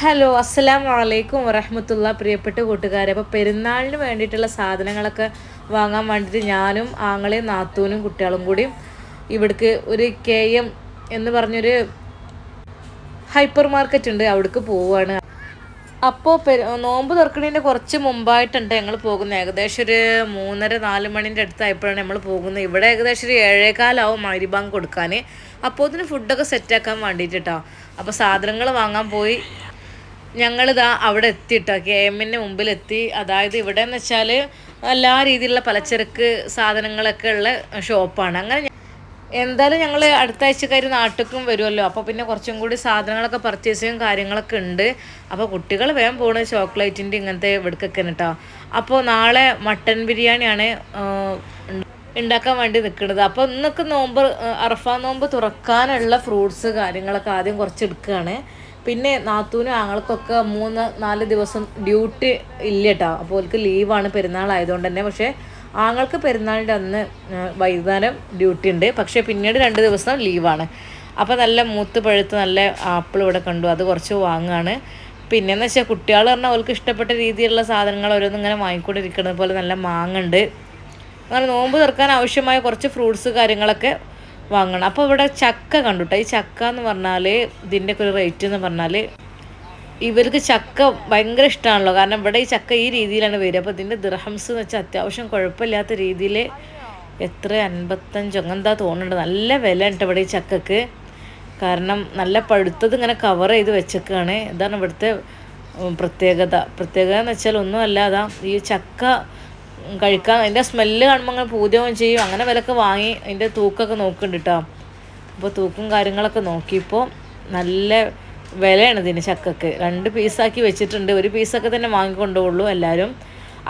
Hello അസ്സലാം വലൈക്കും വറഹമത്തുള്ള പ്രിയപ്പെട്ട കൂട്ടുകാരെ അപ്പോൾ പെരുന്നാളിന് വേണ്ടിയിട്ടുള്ള സാധനങ്ങളൊക്കെ വാങ്ങാൻ വേണ്ടിയിട്ട് ഞാനും ആങ്ങളെയും നാത്തൂനും കുട്ടികളും കൂടി ഇവിടേക്ക് ഒരു കെ എം എന്ന് പറഞ്ഞൊരു ഹൈപ്പർ മാർക്കറ്റ് ഉണ്ട്. അവിടേക്ക് പോവുകയാണ് അപ്പോൾ നോമ്പ് തുറക്കണതിന്റെ കുറച്ച് മുമ്പായിട്ടുണ്ട്. ഞങ്ങൾ പോകുന്നത് ഏകദേശം ഒരു മൂന്നര നാല് മണിന്റെ അടുത്തായപ്പോഴാണ് നമ്മൾ പോകുന്നത്. ഇവിടെ ഏകദേശം ഒരു ഏഴേകാലാവും മരിബാങ്ക് കൊടുക്കാൻ. അപ്പോൾ അതിന് ഫുഡൊക്കെ സെറ്റാക്കാൻ വേണ്ടിയിട്ട് കേട്ടോ അപ്പോൾ സാധനങ്ങൾ വാങ്ങാൻ പോയി. ഞങ്ങളിതാ അവിടെ എത്തിയിട്ടോ. കെ എമ്മിന്റെ മുമ്പിൽ എത്തി അതായത് ഇവിടെ എന്ന് വെച്ചാൽ എല്ലാ രീതിയിലുള്ള പലചരക്ക് സാധനങ്ങളൊക്കെ ഉള്ള ഷോപ്പാണ്. അങ്ങനെ എന്തായാലും ഞങ്ങൾ അടുത്ത ആഴ്ചക്കാർ നാട്ടിലേക്കും വരുമല്ലോ അപ്പോൾ പിന്നെ കുറച്ചും കൂടി സാധനങ്ങളൊക്കെ പർച്ചേസ് ചെയ്യും കാര്യങ്ങളൊക്കെ ഉണ്ട്. അപ്പോൾ കുട്ടികൾ വേഗം പോകുന്നത് ചോക്ലേറ്റിന്റെ ഇങ്ങനത്തെ ഇവിടേക്കൊക്കെ കേട്ടോ അപ്പോൾ നാളെ മട്ടൻ ബിരിയാണിയാണ് ഉണ്ടാക്കാൻ വേണ്ടി നിൽക്കുന്നത് അപ്പോൾ ഇന്നൊക്കെ നോമ്പ് അറഫ നോമ്പ് തുറക്കാനുള്ള ഫ്രൂട്ട്സ് കാര്യങ്ങളൊക്കെ ആദ്യം കുറച്ച് എടുക്കുകയാണ് പിന്നെ നാത്തൂനും ആങ്ങൾക്കൊക്കെ മൂന്ന് നാല് ദിവസം ഡ്യൂട്ടി ഇല്ല കേട്ടോ അപ്പോൾ അവർക്ക് ലീവാണ് പെരുന്നാളായതുകൊണ്ട് തന്നെ. പക്ഷേ ആങ്ങൾക്ക് പെരുന്നാളിന്റെ അന്ന് വൈകുന്നേരം ഡ്യൂട്ടി ഉണ്ട്. പക്ഷേ പിന്നീട് രണ്ട് ദിവസം ലീവാണ്. അപ്പോൾ നല്ല മൂത്ത് പഴുത്ത് നല്ല ആപ്പിൾ ഇവിടെ കണ്ടു. അത് കുറച്ച് വാങ്ങുകയാണ് പിന്നെയെന്ന് വെച്ചാൽ കുട്ടികൾ പറഞ്ഞാൽ അവർക്ക് ഇഷ്ടപ്പെട്ട രീതിയിലുള്ള സാധനങ്ങൾ ഓരോന്നും ഇങ്ങനെ വാങ്ങിക്കൊണ്ടിരിക്കുന്നത് പോലെ നല്ല മാങ്ങ ഉണ്ട്. അങ്ങനെ നോമ്പ് തുറക്കാൻ ആവശ്യമായ കുറച്ച് ഫ്രൂട്ട്സ് കാര്യങ്ങളൊക്കെ വാങ്ങണം. അപ്പോൾ ഇവിടെ ചക്ക കണ്ടുട്ടോ? ഈ ചക്ക എന്ന് പറഞ്ഞാൽ ഇതിന്റെയൊക്കെ ഒരു റേറ്റ് എന്ന് പറഞ്ഞാൽ ഇവർക്ക് ചക്ക ഭയങ്കര ഇഷ്ടമാണല്ലോ കാരണം ഇവിടെ ഈ ചക്ക ഈ രീതിയിലാണ് വരിക. അപ്പോൾ ഇതിന്റെ ദിർഹംസ് എന്ന് വെച്ചാൽ അത്യാവശ്യം കുഴപ്പമില്ലാത്ത രീതിയിൽ എത്ര അൻപത്തഞ്ചോ അങ്ങനെന്താ തോന്നുന്നുണ്ട് നല്ല വില ഉണ്ട് ഇവിടെ ഈ ചക്കക്ക്. കാരണം നല്ല പഴുത്തത് ഇങ്ങനെ കവർ ചെയ്ത് വെച്ചേക്കാണ്. ഇതാണ് ഇവിടുത്തെ പ്രത്യേകത. പ്രത്യേകത എന്ന് വെച്ചാൽ ഒന്നും അല്ലാതാ ഈ ചക്ക കഴിക്കാൻ അതിന്റെ സ്മെല്ല് കാണുമ്പോൾ അങ്ങനെ പൂജകം ചെയ്യും. അങ്ങനെ വിലക്ക് വാങ്ങി അതിന്റെ തൂക്കമൊക്കെ നോക്കുന്നുണ്ട് കേട്ടോ അപ്പോൾ തൂക്കും കാര്യങ്ങളൊക്കെ നോക്കിയപ്പോൾ നല്ല വിലയാണ് ഇതിന് ചക്കക്ക്. രണ്ട് പീസാക്കി വെച്ചിട്ടുണ്ട്. ഒരു പീസൊക്കെ തന്നെ വാങ്ങിക്കൊണ്ടുള്ളൂ എല്ലാവരും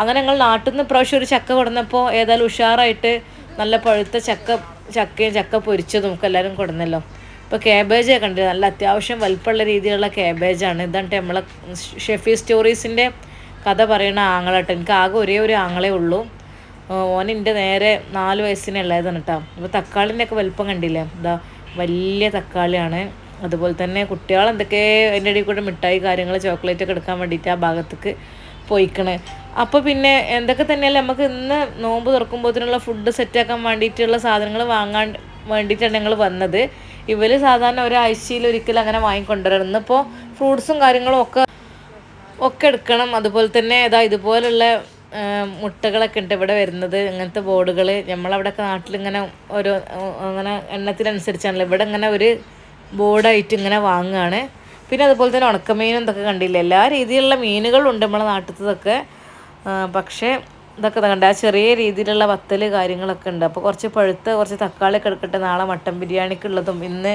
അങ്ങനെ ഞങ്ങൾ നാട്ടിൽ നിന്ന് പ്രാവശ്യം ഒരു ചക്ക കൊടുന്നപ്പോൾ ഏതായാലും ഉഷാറായിട്ട് നല്ല പഴുത്ത ചക്ക ചക്കയും ചക്ക പൊരിച്ചതും ഒക്കെ എല്ലാവരും കൊടുന്നല്ലോ ഇപ്പോൾ ക്യാബേജ് കണ്ടത് നല്ല അത്യാവശ്യം വലിപ്പമുള്ള രീതിയിലുള്ള ക്യാബേജാണ് ഇതാണ് നമ്മളെ ഷെഫി സ്റ്റോറീസിന്റെ കഥ പറയുന്ന ആങ്ങളട്ടെ. എനിക്ക് ആകെ ഒരേ ഒരു ആങ്ങളെ ഉള്ളൂ. ഓൻ എന്റെ നേരെ നാല് വയസ്സിനുള്ളതാണ് കേട്ടോ അപ്പോൾ തക്കാളിന്റെ ഒക്കെ വലിപ്പം കണ്ടില്ലേ? ഇതാ വലിയ തക്കാളിയാണ്. അതുപോലെ തന്നെ കുട്ടികൾ എന്തൊക്കെ അതിന്റെ ഇടയിൽ കൂടെ മിഠായി കാര്യങ്ങൾ ചോക്ലേറ്റ് ഒക്കെ എടുക്കാൻ വേണ്ടിയിട്ട് ആ ഭാഗത്തേക്ക് പോയിക്കണേ. അപ്പോൾ പിന്നെ എന്തൊക്കെ തന്നെയല്ലേ നമുക്ക് ഇന്ന് നോമ്പ് തുറക്കുമ്പോഴത്തേനുള്ള ഫുഡ് സെറ്റാക്കാൻ വേണ്ടിയിട്ടുള്ള സാധനങ്ങൾ വാങ്ങാൻ വേണ്ടിയിട്ടാണ് ഞങ്ങൾ വന്നത്. ഇവർ സാധാരണ ഒരാഴ്ചയിൽ ഒരിക്കലും അങ്ങനെ വാങ്ങിക്കൊണ്ടുവരുന്നത് ഇന്നിപ്പോൾ ഫ്രൂട്ട്സും കാര്യങ്ങളും ഒക്കെ ഒക്കെ എടുക്കണം. അതുപോലെ തന്നെ ഇതാ ഇതുപോലുള്ള മുട്ടകളൊക്കെ ഉണ്ട് ഇവിടെ വരുന്നത്. ഇങ്ങനത്തെ ബോർഡുകൾ നമ്മളവിടെയൊക്കെ നാട്ടിലിങ്ങനെ ഓരോ അങ്ങനെ എണ്ണത്തിനനുസരിച്ചാണല്ലോ. ഇവിടെ ഇങ്ങനെ ഒരു ബോർഡായിട്ട് ഇങ്ങനെ വാങ്ങുകയാണ്. പിന്നെ അതുപോലെ തന്നെ ഉണക്കമീനും ഇതൊക്കെ കണ്ടില്ല? എല്ലാ രീതിയിലുള്ള മീനുകളുണ്ട് നമ്മളെ നാട്ടിലതൊക്കെ പക്ഷേ ഇതൊക്കെ കണ്ട ചെറിയ രീതിയിലുള്ള വത്തൽ കാര്യങ്ങളൊക്കെ ഉണ്ട്. അപ്പോൾ കുറച്ച് പഴുത്ത് കുറച്ച് തക്കാളി കിടക്കട്ടെ നാളെ മട്ടൻ ബിരിയാണിക്കുള്ളതും. ഇന്ന്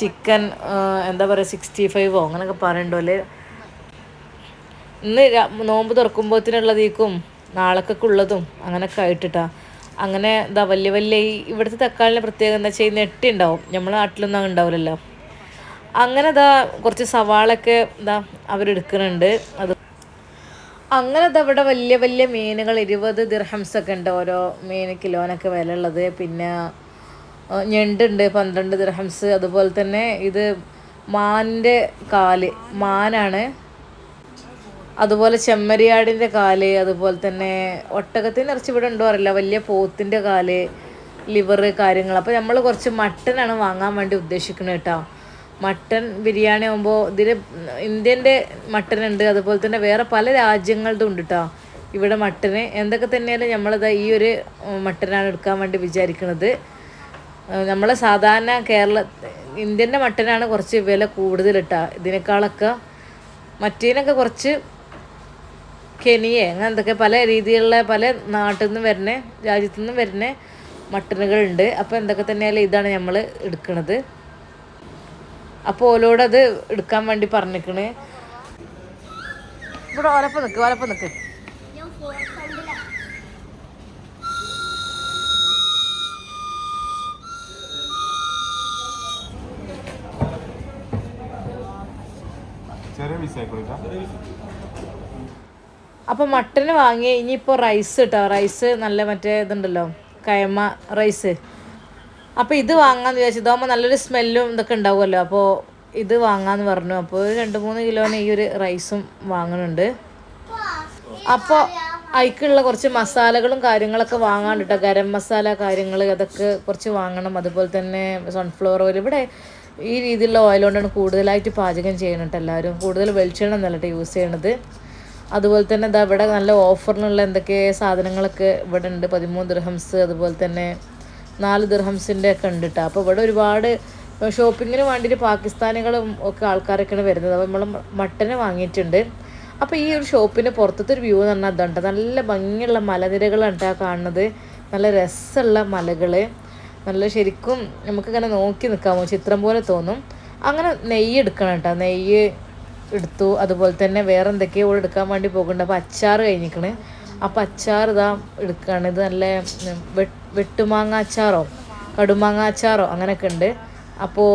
ചിക്കൻ എന്താ പറയുക സിക്സ്റ്റി ഫൈവോ അങ്ങനെയൊക്കെ പറയണ്ടല്ലേ ഇന്ന് നോമ്പ് തുറക്കുമ്പോഴത്തിനുള്ളതേക്കും നാളേക്കൊക്കെ ഉള്ളതും അങ്ങനെയൊക്കെ ആയിട്ടിട്ടാ. അങ്ങനെ ഇതാ വലിയ വലിയ ഈ ഇവിടുത്തെ തക്കാളിന്റെ പ്രത്യേകത എന്താ വെച്ചാൽ നെട്ടി ഉണ്ടാവും. നമ്മളെ നാട്ടിലൊന്നും ഉണ്ടാവില്ലല്ലോ. അങ്ങനെ ഇതാ കുറച്ച് സവാളൊക്കെ ഇതാ അവരെടുക്കുന്നുണ്ട്. അത് അങ്ങനെ ഇവിടെ വലിയ വലിയ മീനുകൾ ഇരുപത് ദിർഹംസ് ഒക്കെ ഉണ്ട് ഓരോ മീൻ കിലോനൊക്കെ വില ഉള്ളത് പിന്നെ ഞണ്ടുണ്ട് പന്ത്രണ്ട് ദിർഹംസ്. അതുപോലെ തന്നെ ഇത് മാനിന്റെ കാൽ മാനാണ്. അതുപോലെ ചെമ്മരിയാടിന്റെ കാൽ അതുപോലെ തന്നെ ഒട്ടകത്തിന്റെ ഇറച്ചി ഇവിടെ ഉണ്ടോ അറിയില്ല. വലിയ പോത്തിന്റെ കാൽ ലിവർ കാര്യങ്ങൾ. അപ്പോൾ നമ്മൾ കുറച്ച് മട്ടനാണ് വാങ്ങാൻ വേണ്ടി ഉദ്ദേശിക്കുന്നത് കേട്ടോ. മട്ടൺ ബിരിയാണി ആകുമ്പോൾ ഇതിൽ ഇന്ത്യന്റെ മട്ടൻ ഉണ്ട്. അതുപോലെ തന്നെ വേറെ പല രാജ്യങ്ങളുടെ ഉണ്ട് കേട്ടോ. ഇവിടെ മട്ടന് എന്തൊക്കെ തന്നെയാലും നമ്മളിത് ഈ ഒരു മട്ടനാണ് എടുക്കാൻ വേണ്ടി വിചാരിക്കുന്നത് നമ്മൾ സാധാരണ കേരള ഇന്ത്യന്റെ മട്ടനാണ് കുറച്ച് വില കൂടുതൽ കേട്ടോ. ഇതിനേക്കാളൊക്കെ മറ്റേനൊക്കെ കുറച്ച് കെനിയെ അങ്ങനെ എന്തൊക്കെ പല രീതിയിലുള്ള പല നാട്ടിൽ നിന്ന് വരുന്ന രാജ്യത്തു നിന്ന് വരുന്ന മട്ടനുകളുണ്ട്. അപ്പോൾ എന്തൊക്കെ തന്നെയാലും ഇതാണ് നമ്മൾ എടുക്കുന്നത് അപ്പോൾ ഓലോട് അത് എടുക്കാൻ വേണ്ടി പറഞ്ഞിരിക്കണേ ഇവിടെ ഓലപ്പം നിൽക്ക് ഓലപ്പം നിൽക്ക് ചെറിയ പീസ് ആയിക്കോളൂ അപ്പോൾ മട്ടന് വാങ്ങി ഇനിയിപ്പോൾ റൈസ് കേട്ടോ റൈസ് നല്ല മറ്റേ ഇതുണ്ടല്ലോ കയമ റൈസ് അപ്പോൾ ഇത് വാങ്ങാന്ന് വിചാരിച്ചു ഇതാകുമ്പോൾ നല്ലൊരു സ്മെല്ലും ഇതൊക്കെ ഉണ്ടാവുമല്ലോ. അപ്പോൾ ഇത് വാങ്ങാന്ന് പറഞ്ഞു. അപ്പോൾ രണ്ട് മൂന്ന് കിലോന് ഈ ഒരു റൈസും വാങ്ങുന്നുണ്ട് അപ്പോൾ അതിക്കുള്ള കുറച്ച് മസാലകളും കാര്യങ്ങളൊക്കെ കേട്ടോ ഗരം മസാല കാര്യങ്ങൾ അതൊക്കെ കുറച്ച് വാങ്ങണം. അതുപോലെ തന്നെ സൺഫ്ലവർ ഓയിൽ ഇവിടെ ഈ രീതിയിലുള്ള ഓയിൽ കൊണ്ടാണ് കൂടുതലായിട്ട് പാചകം ചെയ്യണത് എല്ലാവരും. കൂടുതൽ വെളിച്ചെണ്ണ എന്നല്ല കേട്ടോ യൂസ് ചെയ്യണത്. അതുപോലെ തന്നെ ഇതാ ഇവിടെ നല്ല ഓഫറിനുള്ള എന്തൊക്കെ സാധനങ്ങളൊക്കെ ഇവിടെ ഉണ്ട്. പതിമൂന്ന് ദിർഹംസ് അതുപോലെ തന്നെ നാല് ദിർഹംസിന്റെ ഒക്കെ ഉണ്ട് കേട്ടോ അപ്പോൾ ഇവിടെ ഒരുപാട് ഷോപ്പിങ്ങിന് വേണ്ടിയിട്ട് പാകിസ്ഥാനികളും ഒക്കെ ആൾക്കാരൊക്കെയാണ് വരുന്നത്. അപ്പോൾ നമ്മൾ മട്ടനെ വാങ്ങിയിട്ടുണ്ട്. അപ്പോൾ ഈ ഒരു ഷോപ്പിന്റെ പുറത്തത്തെ ഒരു വ്യൂ എന്ന് പറഞ്ഞാൽ അതുണ്ട് നല്ല ഭംഗിയുള്ള മലനിരകളാണ് കേട്ടോ കാണുന്നത്. നല്ല രസമുള്ള മലകൾ നല്ല ശരിക്കും നമുക്കിങ്ങനെ നോക്കി നിൽക്കാമോ ചിത്രം പോലെ തോന്നും. അങ്ങനെ നെയ്യ് എടുക്കണം കേട്ടോ നെയ്യ് എടുത്തു. അതുപോലെ തന്നെ വേറെ എന്തൊക്കെയോ ഇവിടെ എടുക്കാൻ വേണ്ടി പോകുന്നുണ്ട്. അപ്പോൾ അച്ചാർ കഴിഞ്ഞിക്കണ് അപ്പോൾ അച്ചാർ ഇതാ എടുക്കുകയാണ് ഇത് നല്ല വെട്ടുമാങ്ങ അച്ചാറോ? കടുമാങ്ങ അച്ചാറോ? അങ്ങനെയൊക്കെ ഉണ്ട്. അപ്പോൾ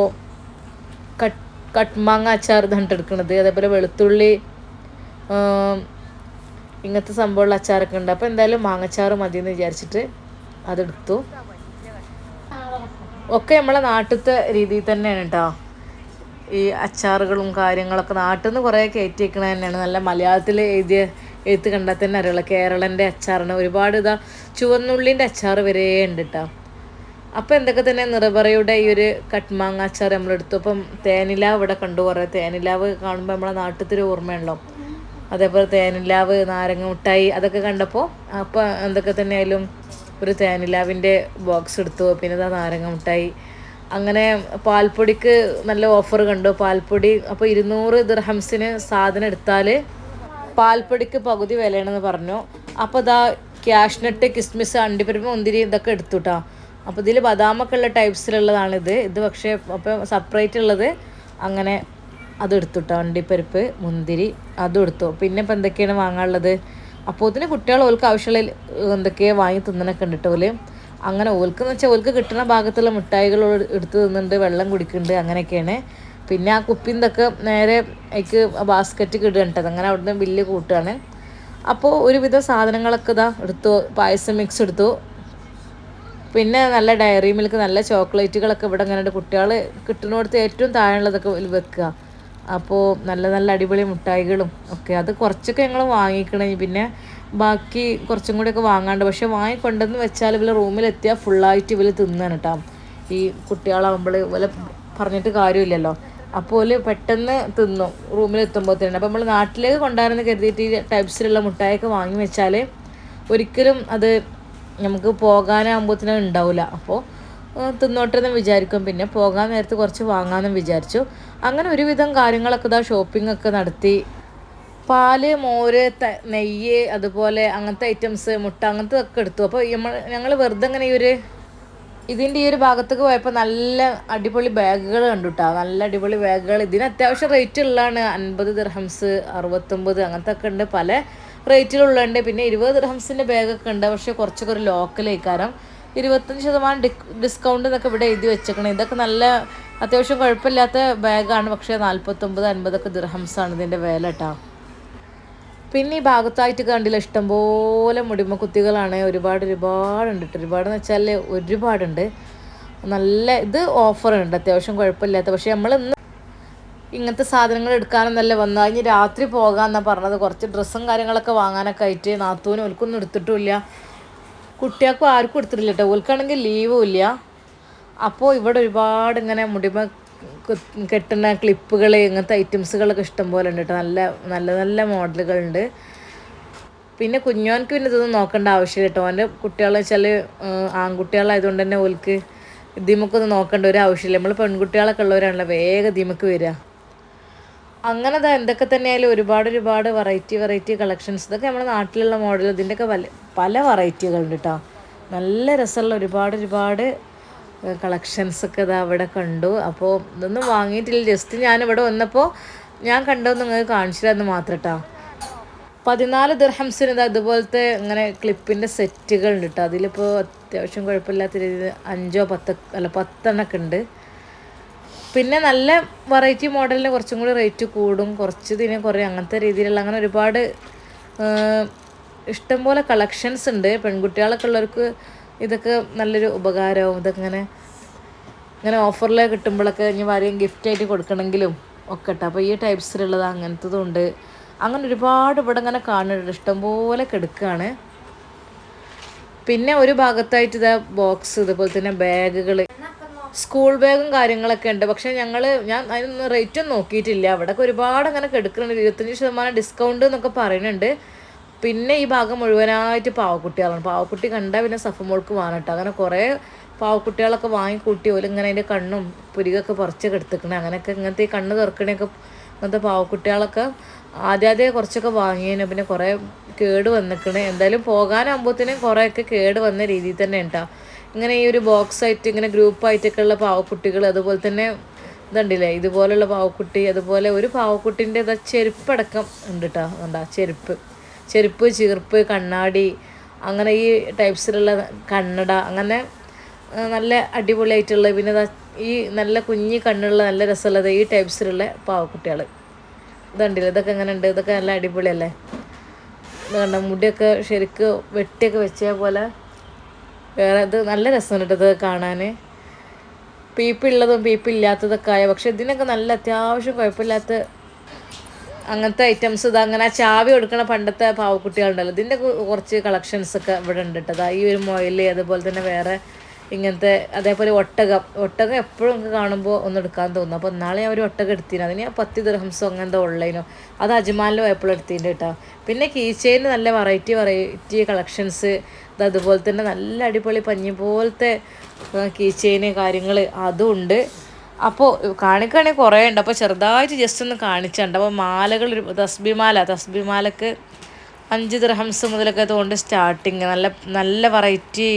കട്ട് കട്ട്മാങ്ങ അച്ചാർ ഇതാണ് എടുക്കുന്നത് അതേപോലെ വെളുത്തുള്ളി ഇങ്ങനത്തെ സംഭവമുള്ള അച്ചാറൊക്കെ ഉണ്ട്. അപ്പോൾ എന്തായാലും മാങ്ങച്ചാറ് മതി എന്ന് വിചാരിച്ചിട്ട് അതെടുത്തു. ഒക്കെ നമ്മളെ നാട്ടിലത്തെ രീതിയിൽ തന്നെയാണ് കേട്ടോ. ഈ അച്ചാറുകളും കാര്യങ്ങളൊക്കെ നാട്ടിൽ നിന്ന് കുറേ കയറ്റി വെക്കണ തന്നെയാണ്. നല്ല മലയാളത്തിൽ എഴുതിയ എഴുത്ത് കണ്ടാൽ തന്നെ അറിയുള്ളൂ. കേരളന്റെ അച്ചാറാണ് ഒരുപാട് ഇതാ ചുവന്നുള്ളിന്റെ അച്ചാർ വരെ ഉണ്ട് കേട്ടോ അപ്പോൾ എന്തൊക്കെ തന്നെ നിറപറയുടെ ഈ ഒരു കട്ട്മാങ്ങ അച്ചാർ നമ്മളെടുത്തു. അപ്പം തേനിലാവ് ഇവിടെ കണ്ടു കുറേ. തേനിലാവ് കാണുമ്പോൾ നമ്മളെ നാട്ടിലത്തെ ഓർമ്മയുണ്ടോ അതേപോലെ തേനിലാവ് നാരങ്ങ മിഠായി അതൊക്കെ കണ്ടപ്പോൾ അപ്പോൾ എന്തൊക്കെ തന്നെ ആയാലും ഒരു തേനിലാവിന്റെ ബോക്സ് എടുത്തു. പിന്നെ ഇതാ നാരങ്ങ മിഠായി അങ്ങനെ പാൽപ്പൊടിക്ക് നല്ല ഓഫർ കണ്ടു. പാൽപ്പൊടി അപ്പോൾ ഇരുന്നൂറ് ദിർഹംസിന് സാധനം എടുത്താൽ പാൽപ്പൊടിക്ക് പകുതി വിലയാണെന്ന് പറഞ്ഞു. അപ്പോൾ ഇതാ ക്യാഷ്നട്ട് കിസ്മിസ് അണ്ടിപ്പരിപ്പ് മുന്തിരി ഇതൊക്കെ എടുത്തു കേട്ടോ അപ്പോൾ ഇതിൽ ബദാമൊക്കെ ഉള്ള ടൈപ്സിലുള്ളതാണിത് ഇത് പക്ഷേ അപ്പോൾ സെപ്പറേറ്റ് ഉള്ളത്. അങ്ങനെ അത് എടുത്തു കേട്ടോ അണ്ടിപ്പരിപ്പ് മുന്തിരി അതും എടുത്തു. പിന്നെ ഇപ്പം എന്തൊക്കെയാണ് വാങ്ങാനുള്ളത്? അപ്പോൾ ഇതിന് കുട്ടികൾ ഓൾക്ക് ആവശ്യമുള്ള എന്തൊക്കെയാണ് വാങ്ങി തിന്നണൊക്കെ ഉണ്ട് കേട്ടോ അങ്ങനെ ഓൽക്ക് എന്ന് വെച്ചാൽ ഓൽക്ക് കിട്ടുന്ന ഭാഗത്തുള്ള മിഠായികൾ എടുത്ത് തിന്നുന്നുണ്ട് വെള്ളം കുടിക്കുന്നുണ്ട് അങ്ങനെയൊക്കെയാണ്. പിന്നെ ആ കുപ്പിന്തൊക്കെ നേരെ അതിക്ക് ബാസ്ക്കറ്റ് കേട്ടോ അങ്ങനെ അവിടുന്ന് ബില്ല് കൂട്ടുകയാണ് അപ്പോൾ ഒരുവിധ സാധനങ്ങളൊക്കെ ഇതാ എടുത്തു പായസം മിക്സ് എടുത്തു. പിന്നെ നല്ല ഡയറി മിൽക്ക് നല്ല ചോക്ലേറ്റുകളൊക്കെ ഇവിടെ അങ്ങനെ കുട്ടികൾ കിട്ടുന്നിടത്ത് ഏറ്റവും താഴെയുള്ളതൊക്കെ വെക്കുക അപ്പോൾ നല്ല നല്ല അടിപൊളി മിഠായികളും ഒക്കെ. അത് കുറച്ചൊക്കെ ഞങ്ങൾ വാങ്ങിക്കണേ. പിന്നെ ബാക്കി കുറച്ചും കൂടിയൊക്കെ വാങ്ങാണ്ട്. പക്ഷെ വാങ്ങിക്കൊണ്ടെന്ന് വെച്ചാൽ ഇവർ റൂമിലെത്തിയാൽ ഫുള്ളായിട്ട് ഇവർ തിന്നാണ് കേട്ടോ ഈ കുട്ടികളാകുമ്പോൾ ഇവരെ പറഞ്ഞിട്ട് കാര്യമില്ലല്ലോ. അപ്പോൾ പെട്ടെന്ന് തിന്നു റൂമിലെത്തുമ്പോൾ തന്നെ അപ്പോൾ നമ്മൾ നാട്ടിലേക്ക് കൊണ്ടുവരുന്ന കരുതിയിട്ട് ഈ ടൈപ്സിലുള്ള മുട്ടായൊക്കെ വാങ്ങി വെച്ചാൽ ഒരിക്കലും അത് നമുക്ക് പോകാനാകുമ്പോഴത്തേനും ഉണ്ടാവില്ല അപ്പോൾ തിന്നോട്ടെന്ന് വിചാരിക്കും. പിന്നെ പോകാൻ നേരത്ത് കുറച്ച് വാങ്ങാമെന്നും വിചാരിച്ചു. അങ്ങനെ ഒരുവിധം കാര്യങ്ങളൊക്കെ ഇതാ ഷോപ്പിംഗ് ഒക്കെ നടത്തി. പാൽ മോര് നെയ്യ് അതുപോലെ അങ്ങനത്തെ ഐറ്റംസ് മുട്ട അങ്ങനത്തെ ഒക്കെ എടുത്തു. അപ്പോൾ നമ്മൾ ഞങ്ങൾ വെറുതെ ഇങ്ങനെ ഈ ഒരു ഇതിന്റെ ഈ ഒരു ഭാഗത്തേക്ക് പോയപ്പോൾ നല്ല അടിപൊളി ബാഗുകൾ കണ്ടുട്ടാ. നല്ല അടിപൊളി ബാഗുകൾ. ഇതിന് അത്യാവശ്യം റേറ്റ് ഉള്ളതാണ്. അൻപത് ദിർഹംസ് അറുപത്തൊമ്പത് അങ്ങനത്തെ ഒക്കെ ഉണ്ട്. പല റേറ്റിലുള്ളുണ്ട് പിന്നെ ഇരുപത് ദിർഹംസിന്റെ ബാഗൊക്കെ ഉണ്ട്. പക്ഷേ കുറച്ചൊക്കെ ഒരു ലോക്കലേക്കാരം ഇരുപത്തഞ്ച് ശതമാനം ഡി ഡിസ്കൗണ്ട് എന്നൊക്കെ ഇവിടെ എഴുതി വെച്ചേക്കണം. ഇതൊക്കെ നല്ല അത്യാവശ്യം കുഴപ്പമില്ലാത്ത ബാഗാണ് പക്ഷേ നാൽപ്പത്തൊമ്പത് അൻപതൊക്കെ ദിർഹംസാണ് ഇതിന്റെ വില കേട്ടോ പിന്നെ ഈ ഭാഗത്തായിട്ട് കണ്ടില്ല ഇഷ്ടംപോലെ മുടിമ കുത്തികളാണ് ഒരുപാട് ഒരുപാടുണ്ട് കേട്ടോ ഒരുപാടെന്ന് വെച്ചാൽ ഒരുപാടുണ്ട്. നല്ല ഇത് ഓഫറുണ്ട്. അത്യാവശ്യം കുഴപ്പമില്ലാത്ത. പക്ഷേ നമ്മൾ ഇന്ന് ഇങ്ങനത്തെ സാധനങ്ങൾ എടുക്കാനൊന്നല്ല വന്നു കഴിഞ്ഞ് രാത്രി പോകാമെന്നാണ് പറഞ്ഞത്. കുറച്ച് ഡ്രസ്സും കാര്യങ്ങളൊക്കെ വാങ്ങാനൊക്കെ ആയിട്ട് നാത്തൂനും ഓൽക്കൊന്നും എടുത്തിട്ടുമില്ല. കുട്ടികൾക്കും ആർക്കും എടുത്തിട്ടില്ല കേട്ടോ ഓൽക്കാണെങ്കിൽ ലീവും ഇല്ല. അപ്പോൾ ഇവിടെ ഒരുപാട് ഇങ്ങനെ മുടിമ കെട്ടുന്ന ക്ലിപ്പുകൾ ഇങ്ങനത്തെ ഐറ്റംസുകളൊക്കെ ഇഷ്ടം പോലെ ഉണ്ട് കേട്ടോ നല്ല നല്ല നല്ല മോഡലുകളുണ്ട്. പിന്നെ കുഞ്ഞോൻക്ക് പിന്നെ ഇതൊന്നും നോക്കേണ്ട ആവശ്യമില്ല കേട്ടോ അവന്റെ കുട്ടികളെ വെച്ചാൽ ആൺകുട്ടികളായതുകൊണ്ട് തന്നെ ഓൽക്ക് ദിമക്കൊന്നും നോക്കേണ്ട ഒരു ആവശ്യമില്ല. നമ്മൾ പെൺകുട്ടികളൊക്കെ ഉള്ളവരാണല്ലോ വേഗം ദിമക്ക് വരിക അങ്ങനെ അതാ എന്തൊക്കെ തന്നെയായാലും ഒരുപാട് ഒരുപാട് വെറൈറ്റി വെറൈറ്റി കളക്ഷൻസ് ഇതൊക്കെ നമ്മുടെ നാട്ടിലുള്ള മോഡൽ ഇതിന്റെയൊക്കെ പല പല വെറൈറ്റികളുണ്ട് കേട്ടോ നല്ല രസമുള്ള ഒരുപാട് ഒരുപാട് കളക്ഷൻസ് ഒക്കെ ഇതാ അവിടെ കണ്ടു. അപ്പോൾ ഇതൊന്നും വാങ്ങിയിട്ടില്ല. ജസ്റ്റ് ഞാൻ ഇവിടെ വന്നപ്പോൾ ഞാൻ കണ്ടത് നിങ്ങൾക്ക് കാണിച്ചു തരാമെന്ന് മാത്രം കേട്ടോ പതിനാല് ദിർഹംസിന് ഇത് അതുപോലത്തെ ഇങ്ങനെ ക്ലിപ്പിന്റെ സെറ്റുകൾ ഉണ്ട് കേട്ടോ അതിലിപ്പോൾ അത്യാവശ്യം കുഴപ്പമില്ലാത്ത രീതിയിൽ അഞ്ചോ പത്ത് അല്ല പത്തെണ്ണൊക്കെ ഉണ്ട്. പിന്നെ നല്ല വെറൈറ്റി മോഡലിന് കുറച്ചും കൂടി റേറ്റ് കൂടും. കുറച്ച് ഇതിന് കുറേ അങ്ങനത്തെ രീതിയിലുള്ള അങ്ങനെ ഒരുപാട് ഇഷ്ടംപോലെ കളക്ഷൻസ് ഉണ്ട്. പെൺകുട്ടികളൊക്കെ ഉള്ളവർക്ക് ഇതൊക്കെ നല്ലൊരു ഉപകാരവും ഇതൊക്കെ ഇങ്ങനെ ഇങ്ങനെ ഓഫറിൽ കിട്ടുമ്പോഴൊക്കെ ഇനി ആരെയും ഗിഫ്റ്റായിട്ട് കൊടുക്കണമെങ്കിലും ഒക്കെ കേട്ടോ അപ്പോൾ ഈ ടൈപ്സിലുള്ളത് അങ്ങനത്തതും ഉണ്ട്. അങ്ങനെ ഒരുപാട് ഇവിടെ ഇങ്ങനെ കാണുന്നുണ്ട്. ഇഷ്ടംപോലെ കിടക്കുകയാണ് പിന്നെ ഒരു ഭാഗത്തായിട്ട് ഇതാ ബോക്സ് ഇതുപോലെ തന്നെ ബാഗുകൾ സ്കൂൾ ബാഗും കാര്യങ്ങളൊക്കെ ഉണ്ട്. പക്ഷേ ഞങ്ങൾ ഞാൻ അതിനൊന്നും റേറ്റൊന്നും നോക്കിയിട്ടില്ല. അവിടെയൊക്കെ ഒരുപാട് അങ്ങനെ കെടുക്കുന്നുണ്ട് ഇരുപത്തഞ്ച് ശതമാനം ഡിസ്കൗണ്ട് എന്നൊക്കെ പറയുന്നുണ്ട്. പിന്നെ ഈ ഭാഗം മുഴുവനായിട്ട് പാവക്കുട്ടികളാണ്. പാവക്കുട്ടി കണ്ടാൽ പിന്നെ സഫമോൾക്ക് വാങ്ങട്ടോ അങ്ങനെ കുറേ പാവക്കുട്ടികളൊക്കെ വാങ്ങിക്കൂട്ടി ഓലും ഇങ്ങനെ അതിന്റെ കണ്ണും പുരികൊക്കെ പറിച്ച് കെടുത്തിക്കണേ. അങ്ങനെയൊക്കെ ഇങ്ങനത്തെ ഈ കണ്ണ് തുറക്കണയൊക്കെ ഇങ്ങനത്തെ പാവക്കുട്ടികളൊക്കെ ആദ്യാദ്യം കുറച്ചൊക്കെ വാങ്ങിയതിന് പിന്നെ കുറേ കേട് വന്നിക്കണേ. എന്തായാലും പോകാനാകുമ്പോഴത്തേനും കുറേയൊക്കെ കേട് വന്ന രീതിയിൽ തന്നെ ഉണ്ടാ ഇങ്ങനെ ഈ ഒരു ബോക്സ് ആയിട്ട് ഇങ്ങനെ ഗ്രൂപ്പായിട്ടൊക്കെ ഉള്ള പാവക്കുട്ടികൾ അതുപോലെ തന്നെ ഇതുണ്ടല്ലേ? ഇതുപോലുള്ള പാവക്കുട്ടി അതുപോലെ ഒരു പാവക്കുട്ടിന്റെ ഇതാ ചെരുപ്പടക്കം ഉണ്ട് കേട്ടോ എന്താ ചെരുപ്പ്. ചെരുപ്പ് ചീർപ്പ് കണ്ണാടി അങ്ങനെ ഈ ടൈപ്സിലുള്ള കണ്ണട അങ്ങനെ നല്ല അടിപൊളിയായിട്ടുള്ള പിന്നെ ഈ നല്ല കുഞ്ഞി കണ്ണുള്ള നല്ല രസമുള്ളത് ഈ ടൈപ്സിലുള്ള പാവക്കുട്ടികൾ ഇതുണ്ടല്ലോ ഇതൊക്കെ എങ്ങനെ ഉണ്ട് ഇതൊക്കെ നല്ല അടിപൊളിയല്ലേ? കണ്ട മുടിയൊക്കെ ശരിക്ക് വെട്ടിയൊക്കെ വെച്ച പോലെ വേറെ ഇത് നല്ല രസമാണ് കേട്ടോ ഇത് കാണാൻ പീപ്പിള്ളതും പീപ്പില്ലാത്തതൊക്കെ ആയ പക്ഷെ ഇതിനൊക്കെ നല്ല അത്യാവശ്യം കുഴപ്പമില്ലാത്ത അങ്ങനത്തെ ഐറ്റംസ് ഇത് അങ്ങനെ ചാവി കൊടുക്കണ പണ്ടത്തെ പാവക്കുട്ടികളുണ്ടല്ലോ. ഇതിന്റെ കുറച്ച് കളക്ഷൻസ് ഒക്കെ ഇവിടെ ഉണ്ട് കേട്ടോ ഈ ഒരു മൊയൽ അതുപോലെ തന്നെ വേറെ ഇങ്ങനത്തെ അതേപോലെ ഒട്ടകം. ഒട്ടകം എപ്പോഴും നമുക്ക് കാണുമ്പോൾ ഒന്ന് എടുക്കാൻ തോന്നും. അപ്പോൾ നാളെ ഞാൻ ഒരു ഒട്ടകം എടുത്തിന്. അതിന് ഞാൻ പത്ത് ദിർഹംസോ അങ്ങനത്തെ ഓൺലൈനോ അത് അജ്മാലിനോ എപ്പോഴും എടുത്തിട്ടുണ്ട് കേട്ടോ പിന്നെ കീച്ചെയിന് നല്ല വെറൈറ്റി വെറൈറ്റി കളക്ഷൻസ് ഇത് അതുപോലെ തന്നെ നല്ല അടിപൊളി പഞ്ഞി പോലത്തെ കീച്ചെയിന് കാര്യങ്ങൾ അതും ഉണ്ട്. അപ്പോൾ കാണിക്കുകയാണെങ്കിൽ കുറേ ഉണ്ട്. അപ്പോൾ ചെറുതായിട്ട് ജസ്റ്റ് ഒന്ന് കാണിച്ചുണ്ട്. അപ്പോൾ മാലകൾ ഒരു തസ്ബിമാല. തസ്ബിമാലക്ക് തസ്ബി മാലക്ക് അഞ്ച് ദ്രഹംസ് മുതലൊക്കെ തോണ്ട് സ്റ്റാർട്ടിങ് നല്ല നല്ല വെറൈറ്റി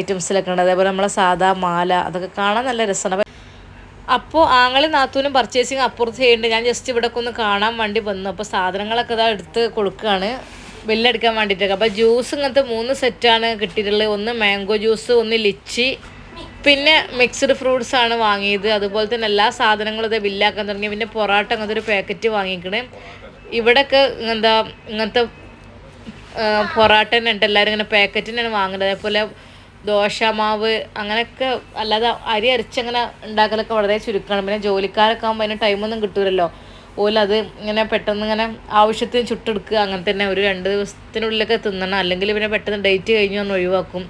ഐറ്റംസിലൊക്കെ ഉണ്ട്. അതേപോലെ നമ്മളെ സാധാ മാല. അതൊക്കെ കാണാൻ നല്ല രസമാണ് അപ്പോൾ ആങ്ങളും നാത്തൂനും പർച്ചേസിങ് അപ്പുറത്ത് ചെയ്യുന്നുണ്ട്. ഞാൻ ജസ്റ്റ് ഇവിടെ ഒന്ന് കാണാൻ വേണ്ടി വന്നു. അപ്പോൾ സാധനങ്ങളൊക്കെ ഇതാ എടുത്ത് കൊടുക്കുകയാണ് ബില്ലടിക്കാൻ വേണ്ടിയിട്ടൊക്കെ അപ്പോൾ ജ്യൂസ് ഇങ്ങനത്തെ മൂന്ന് സെറ്റാണ് കിട്ടിയിട്ടുള്ളത്. ഒന്ന് മാംഗോ ജ്യൂസ് ഒന്ന് ലിച്ചി പിന്നെ മിക്സ്ഡ് ഫ്രൂട്ട്സ് ആണ് വാങ്ങിയത്. അതുപോലെ തന്നെ എല്ലാ സാധനങ്ങളും ഇത് ബില്ലാക്കാൻ തുടങ്ങി. പിന്നെ പൊറാട്ട അങ്ങനത്തെ ഒരു പാക്കറ്റ് വാങ്ങിക്കണേ. ഇവിടെയൊക്കെ എന്താ ഇങ്ങനത്തെ പൊറാട്ട തന്നെ ഉണ്ട്. എല്ലാവരും ഇങ്ങനെ പാക്കറ്റിനാണ് വാങ്ങുന്നത് അതേപോലെ ദോശ മാവ് അങ്ങനെയൊക്കെ അല്ലാതെ അരി അരിച്ചങ്ങനെ ഉണ്ടാക്കലൊക്കെ വളരെ ചുരുക്കമാണ് പിന്നെ ജോലിക്കാരൊക്കെ ആകുമ്പോൾ അതിന് ടൈമൊന്നും കിട്ടൂലല്ലോ. ഓല അത് ഇങ്ങനെ പെട്ടെന്ന് ഇങ്ങനെ ആവശ്യത്തിന് ചുട്ടെടുക്കുക. അങ്ങനെ തന്നെ ഒരു രണ്ട് ദിവസത്തിനുള്ളിലൊക്കെ തിന്നണം. അല്ലെങ്കിൽ പിന്നെ പെട്ടെന്ന് ഡേറ്റ് കഴിഞ്ഞ് ഒന്ന് ഒഴിവാക്കും.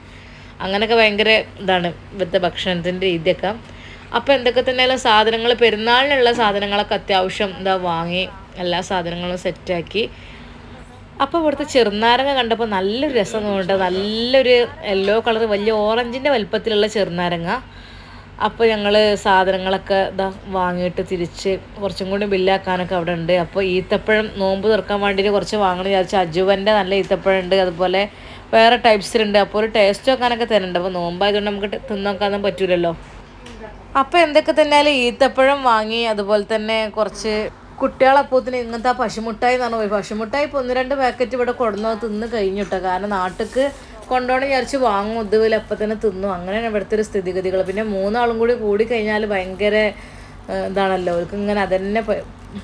അങ്ങനെയൊക്കെ ഭയങ്കര ഇതാണ് ഇവിടുത്തെ ഭക്ഷണത്തിന്റെ രീതിയൊക്കെ. അപ്പോൾ എന്തൊക്കെ തന്നെയുള്ള സാധനങ്ങൾ പെരുന്നാളിനുള്ള സാധനങ്ങളൊക്കെ അത്യാവശ്യം എന്താ വാങ്ങി എല്ലാ സാധനങ്ങളും സെറ്റാക്കി. അപ്പോൾ ഇവിടുത്തെ ചെറുനാരങ്ങ കണ്ടപ്പോൾ നല്ലൊരു രസം തോന്നിട്ട് നല്ലൊരു യെല്ലോ കളർ വലിയ ഓറഞ്ചിന്റെ വലിപ്പത്തിലുള്ള ചെറുനാരങ്ങ. അപ്പോൾ ഞങ്ങൾ സാധനങ്ങളൊക്കെ ഇതാ വാങ്ങിയിട്ട് തിരിച്ച് കുറച്ചും കൂടി ബില്ലാക്കാനൊക്കെ അവിടെ ഉണ്ട്. അപ്പോൾ ഈത്തപ്പഴം നോമ്പ് തുറക്കാൻ വേണ്ടിയിട്ട് കുറച്ച് വാങ്ങണം വിചാരിച്ചു അജുവന്റെ നല്ല ഈത്തപ്പഴം ഉണ്ട്. അതുപോലെ വേറെ ടൈപ്സിലുണ്ട് അപ്പോൾ ഒരു ടേസ്റ്റ് വെക്കാനൊക്കെ തരുന്നുണ്ട് അപ്പോൾ നോമ്പായതുകൊണ്ട് നമുക്ക് തിന്നോക്കാനും പറ്റൂലല്ലോ. അപ്പോൾ എന്തൊക്കെ തന്നെയാലും ഈത്തപ്പഴം വാങ്ങി അതുപോലെ തന്നെ കുറച്ച് കുട്ടികളപ്പൂത്തിന് ഇങ്ങനത്തെ ആ പശുമുട്ടായി എന്നാണ് പോയി. പശുമുട്ടായി ഇപ്പോൾ ഒന്ന് രണ്ട് പാക്കറ്റ് ഇവിടെ കൊടുന്നു തിന്ന് കഴിഞ്ഞു കേട്ടോ കാരണം നാട്ടിക്ക് കൊണ്ടുപോകണം വിചാരിച്ച് വാങ്ങും ഇതുപോലെ അപ്പം തന്നെ. തിന്നു അങ്ങനെയാണ് ഇവിടുത്തെ ഒരു സ്ഥിതിഗതികൾ. പിന്നെ മൂന്നാളും കൂടി കൂടി കഴിഞ്ഞാൽ ഭയങ്കര ഇതാണല്ലോ. അവർക്ക് ഇങ്ങനെ അതന്നെ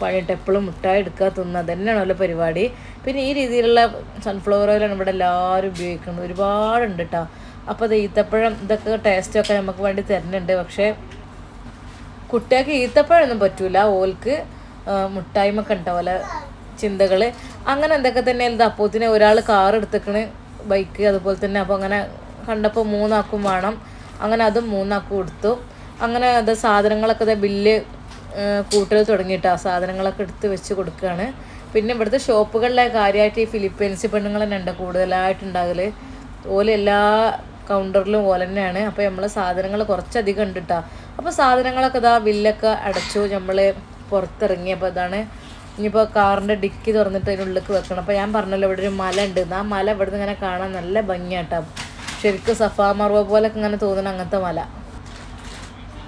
പണിയിട്ട് എപ്പോഴും മുട്ടായി എടുക്കുക തിന്നുക അതന്നെയാണല്ലോ പരിപാടി. പിന്നെ ഈ രീതിയിലുള്ള സൺഫ്ലവർ ഓയിലാണ് ഇവിടെ എല്ലാവരും ഉപയോഗിക്കുന്നത്. ഒരുപാടുണ്ട് കേട്ടോ അപ്പോൾ അത് ഈത്തപ്പഴം ഇതൊക്കെ ടേസ്റ്റൊക്കെ നമുക്ക് വേണ്ടി തരുന്നുണ്ട്. പക്ഷേ കുട്ടികൾക്ക് ഈത്തപ്പഴമൊന്നും പറ്റൂല. ഓൽക്ക് മുട്ടായ്മൊക്കെ ഉണ്ടാവില്ല ചിന്തകൾ അങ്ങനെ എന്തൊക്കെ തന്നെ ഇത് അപ്പോത്തിന് ഒരാൾ കാർ എടുത്തേക്കണ് ബൈക്ക് അതുപോലെ തന്നെ. അപ്പോൾ അങ്ങനെ കണ്ടപ്പോൾ മൂന്നാക്കും വേണം. അങ്ങനെ അതും മൂന്നാക്കും കൊടുത്തു അങ്ങനെ അത് സാധനങ്ങളൊക്കെ ബില്ല് കൂട്ടൽ തുടങ്ങിയിട്ട് ആ സാധനങ്ങളൊക്കെ എടുത്ത് വെച്ച് കൊടുക്കുകയാണ് പിന്നെ ഇവിടുത്തെ ഷോപ്പുകളിലെ കാര്യമായിട്ട് ഈ ഫിലിപ്പീൻസ് പെണ്ണുങ്ങൾ തന്നെ ഉണ്ട് കൂടുതലായിട്ടുണ്ടാകൽ ഓല എല്ലാ കൗണ്ടറിലും ഓല തന്നെയാണ്. അപ്പോൾ നമ്മൾ സാധനങ്ങൾ കുറച്ചധികം ഉണ്ട് കേട്ടോ അപ്പോൾ സാധനങ്ങളൊക്കെ ഇതാ ബില്ലൊക്കെ അടച്ചു നമ്മൾ പുറത്തിറങ്ങി. അപ്പോൾ ഇതാണ് ഇനിയിപ്പോൾ കാറിന്റെ ഡിക്കി തുറന്നിട്ട് അതിനുള്ളിൽ വെക്കണം. അപ്പോൾ ഞാൻ പറഞ്ഞല്ലോ ഇവിടെ ഒരു മല ഉണ്ട്. ആ മല ഇവിടുന്ന് ഇങ്ങനെ കാണാൻ നല്ല ഭംഗിയാട്ടോ. ശരിക്കും സഫാ മറുവ പോലൊക്കെ ഇങ്ങനെ തോന്നുന്ന അങ്ങനത്തെ മല.